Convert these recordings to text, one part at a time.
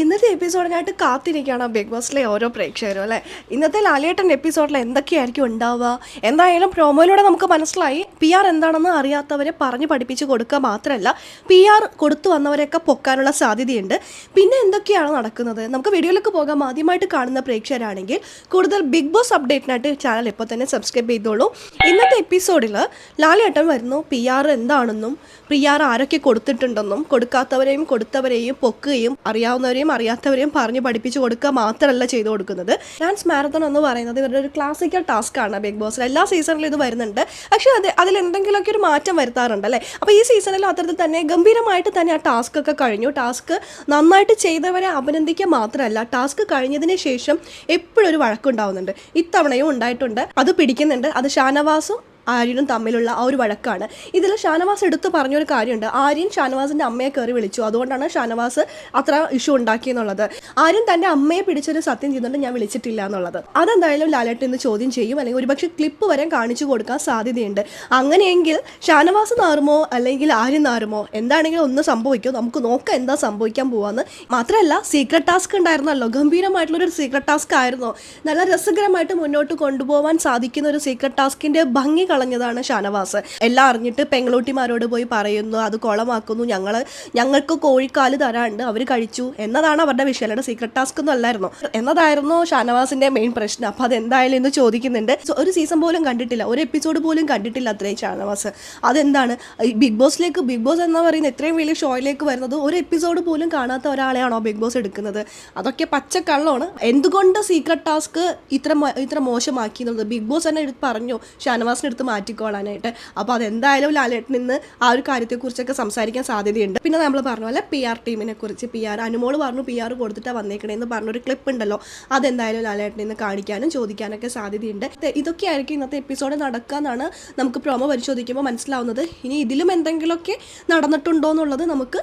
ഇന്നത്തെ എപ്പിസോഡിനായിട്ട് കാത്തിരിക്കുകയാണ് ബിഗ് ബോസിലെ ഓരോ പ്രേക്ഷകരും അല്ലേ? ഇന്നത്തെ ലാലേട്ടൻ എപ്പിസോഡിൽ എന്തൊക്കെയായിരിക്കും ഉണ്ടാവുക? എന്തായാലും പ്രോമോയിലൂടെ നമുക്ക് മനസ്സിലായി പി ആർ എന്താണെന്ന് അറിയാത്തവരെ പറഞ്ഞ് പഠിപ്പിച്ച് കൊടുക്കുക മാത്രമല്ല പി ആർ കൊടുത്തു വന്നവരെയൊക്കെ പൊക്കാനുള്ള സാധ്യതയുണ്ട്. പിന്നെ എന്തൊക്കെയാണ് നടക്കുന്നത്? നമുക്ക് വീഡിയോയിലേക്ക് പോകാം. ആദ്യമായിട്ട് കാണുന്ന പ്രേക്ഷകരാണെങ്കിൽ കൂടുതൽ ബിഗ് ബോസ് അപ്ഡേറ്റിനായിട്ട് ചാനൽ ഇപ്പോൾ തന്നെ സബ്സ്ക്രൈബ് ചെയ്തോളൂ. ഇന്നത്തെ എപ്പിസോഡിൽ ലാലേട്ടൻ വരുന്നു. പി ആർ എന്താണെന്നും പി ആർ ആരൊക്കെ കൊടുത്തിട്ടുണ്ടെന്നും കൊടുക്കാത്തവരെയും കൊടുത്തവരെയും പൊക്കുകയും അറിയാവുന്നവരെയും അറിയാത്തവരെയും പറഞ്ഞ് പഠിപ്പിച്ചു കൊടുക്കുക മാത്രമല്ല ചെയ്തു കൊടുക്കുന്നത്. ഡാൻസ് മാരത്തോൺ എന്ന് പറയുന്നത് ഇവരുടെ ഒരു ക്ലാസിക്കൽ ടാസ്ക് ആണ് ബിഗ് ബോസിൽ എല്ലാ സീസണിലും ഇത് വരുന്നുണ്ട്. പക്ഷേ അത് അതിൽ എന്തെങ്കിലുമൊക്കെ ഒരു മാറ്റം വരുത്താറുണ്ട് അല്ലേ? അപ്പോൾ ഈ സീസണിലും അത്തരത്തിൽ തന്നെ ഗംഭീരമായിട്ട് തന്നെ ആ ടാസ്ക് ഒക്കെ കഴിഞ്ഞു. ടാസ്ക് നന്നായിട്ട് ചെയ്തവരെ അഭിനന്ദിക്കുക മാത്രമല്ല ടാസ്ക് കഴിഞ്ഞതിന് ശേഷം എപ്പോഴും ഒരു വഴക്കുണ്ടാവുന്നുണ്ട്. ഇത്തവണയും ഉണ്ടായിട്ടുണ്ട്. അത് പിടിക്കുന്നുണ്ട്. അത് ഷാനവാസും ആര്യനും തമ്മിലുള്ള ആ ഒരു വഴക്കാണ്. ഇതിൽ ഷാനവാസ് എടുത്തു പറഞ്ഞൊരു കാര്യമുണ്ട്. ആര്യൻ ഷാനവാസിന്റെ അമ്മയെ കയറി വിളിച്ചു. അതുകൊണ്ടാണ് ഷാനവാസ് അത്ര ഇഷ്യൂ ഉണ്ടാക്കിയെന്നുള്ളത് ആര്യൻ തന്റെ അമ്മയെ പിടിച്ചൊരു സത്യം ചെയ്യുന്നുണ്ട് ഞാൻ വിളിച്ചിട്ടില്ല എന്നുള്ളത്. അതെന്തായാലും ലാലേട്ടൻ ഇന്ന് ചോദ്യം ചെയ്യും. അല്ലെങ്കിൽ ഒരുപക്ഷെ ക്ലിപ്പ് വരെ കാണിച്ചു കൊടുക്കാൻ സാധ്യതയുണ്ട്. അങ്ങനെയെങ്കിൽ ഷാനവാസ് നാറുമോ? അല്ലെങ്കിൽ ആര്യൻ നാറുമോ? എന്താണെങ്കിലും ഒന്ന് സംഭവിക്കോ. നമുക്ക് നോക്കാം എന്താ സംഭവിക്കാൻ പോവാന്ന്. മാത്രമല്ല സീക്രട്ട് ടാസ്ക് ഉണ്ടായിരുന്നല്ലോ. ഗംഭീരമായിട്ടുള്ള ഒരു സീക്രട്ട് ടാസ്ക് ആയിരുന്നു. നല്ല രസകരമായിട്ട് മുന്നോട്ട് കൊണ്ടുപോകാൻ സാധിക്കുന്ന ഒരു സീക്രട്ട് ടാസ്കിന്റെ ഭംഗി കളഞ്ഞതാണ് ഷാനവാസ്. എല്ലാം അറിഞ്ഞിട്ട് പെങ്ങളൂട്ടിമാരോട് പോയി പറയുന്നു അത് കുളമാക്കുന്നു. ഞങ്ങൾ ഞങ്ങൾക്ക് കോഴിക്കാൽ തരാണ്ട് അവർ കഴിച്ചു. എന്നതാണ് അവരുടെ വിഷയം അല്ലാണ്ട് സീക്രട്ട് ടാസ്ക് ഒന്നും അല്ലായിരുന്നു. എന്നതായിരുന്നു ഷാനവാസിന്റെ മെയിൻ പ്രശ്നം. അപ്പൊ അതെന്തായാലും ഇന്ന് ചോദിക്കുന്നുണ്ട്. ഒരു സീസൺ പോലും കണ്ടിട്ടില്ല. ഒരു എപ്പിസോഡ് പോലും കണ്ടിട്ടില്ല അത്രയും ഷാനവാസ്. അതെന്താണ്? ബിഗ് ബോസിലേക്ക് ബിഗ് ബോസ് എന്ന് പറയുന്ന ഇത്രയും വലിയ ഷോയിലേക്ക് വരുന്നത് ഒരു എപ്പിസോഡ് പോലും കാണാത്ത ഒരാളെയാണോ ബിഗ് ബോസ് എടുക്കുന്നത്? അതൊക്കെ പച്ചക്കള്ളമാണ്. എന്തുകൊണ്ട് സീക്രട്ട് ടാസ്ക് ഇത്ര ഇത്ര മോശമാക്കി എന്നുള്ളത്? ബിഗ് ബോസ് തന്നെ എടുത്ത് പറഞ്ഞു ഷാനവാസിനെ മാറ്റിക്കോളാനായിട്ട്. അപ്പോൾ അതെന്തായാലും ലാലേട്ടൻ നിന്ന് ആ ഒരു കാര്യത്തെക്കുറിച്ചൊക്കെ സംസാരിക്കാൻ സാധ്യതയുണ്ട്. പിന്നെ നമ്മൾ പറഞ്ഞു പോലെ പി ആർ ടീമിനെ കുറിച്ച് പി ആർ അനുമോൾ പറഞ്ഞു പി ആർ കൊടുത്തിട്ടാണ് വന്നേക്കണേന്ന് പറഞ്ഞൊരു ക്ലിപ്പ് ഉണ്ടല്ലോ. അതെന്തായാലും ലാലേട്ടൻ നിന്ന് കാണിക്കാനും ചോദിക്കാനൊക്കെ സാധ്യതയുണ്ട്. ഇത് ഇതൊക്കെയായിരിക്കും ഇന്നത്തെ എപ്പിസോഡ് നടക്കുക എന്നാണ് നമുക്ക് പ്രൊമോ പരിശോധിക്കുമ്പോൾ മനസ്സിലാവുന്നത്. ഇനി ഇതിലും എന്തെങ്കിലുമൊക്കെ നടന്നിട്ടുണ്ടോ എന്നുള്ളത് നമുക്ക്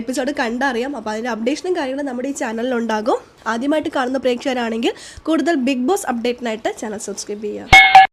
എപ്പിസോഡ് കണ്ടറിയാം. അപ്പോൾ അതിന്റെ അപ്ഡേഷനും കാര്യങ്ങളും നമ്മുടെ ഈ ചാനലിലുണ്ടാകും ആദ്യമായിട്ട് കാണുന്ന പ്രേക്ഷകരാണെങ്കിൽ കൂടുതൽ ബിഗ് ബോസ് അപ്ഡേറ്റിനായിട്ട് ചാനൽ സബ്സ്ക്രൈബ് ചെയ്യുക.